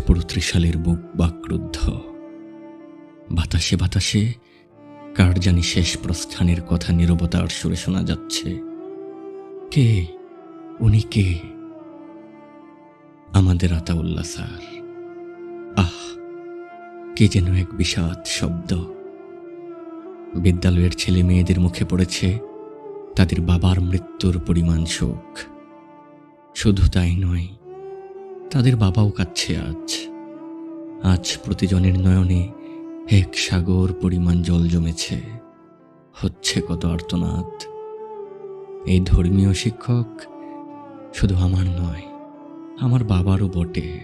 পুরো ত্রিশালের বুক বাক্রুদ্ধ। বাতাসে বাতাসে কার জানি শেষ প্রস্থানের কথা নীরবতার সুরে শোনা যাচ্ছে। কে? উনি কে? আমাদের আতাউল্লাহ স্যার। আহ, কে যেন এক বিষাদ শব্দ। বিদ্যালয়ের ছেলে মেয়েদের মুখে পড়েছে তাদের বাবার মৃত্যুর পরিমাণ শোক। শুধু তাই নয় তাদের বাবাও কাচ্ছে আজ। আজ প্রতিজনের নয়নে এক সাগর পরিমাণ জল জমেছে। হচ্ছে কত আর্তনাদ। এই ধর্মীয় শিক্ষক শুধু আমার নয়, আমার বাবারও বটে।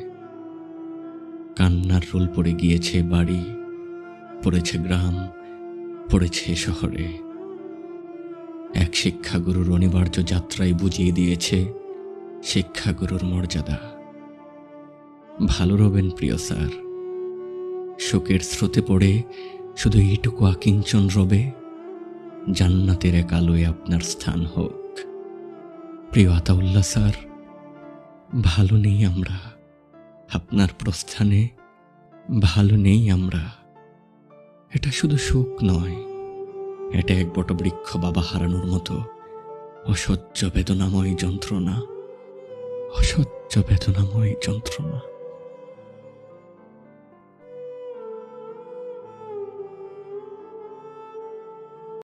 কান্নার রোল পড়ে গিয়েছে বাড়ি, পড়েছে গ্রাম, পড়েছে শহরে। এক শিক্ষাগুরুর অনিবার্য যাত্রায় বুঝিয়ে দিয়েছে শিক্ষাগুরুর মর্যাদা। ভালো রবেন প্রিয় স্যার। শোকের স্রোতে পড়ে শুধু এইটুকু আকিঞ্চন রবে, জান্নাতের এক আলোয় আপনার স্থান হোক। প্রিয় আতাউল্লাহ স্যার, ভালো নেই আমরা। আপনার প্রস্থানে ভালো নেই আমরা। এটা শুধু শোক নয়, এটা এক বটবৃক্ষ বাবা হারানোর মতো অসহ্য বেদনাময় যন্ত্রণা, অসহ্য বেদনাময় যন্ত্রণা।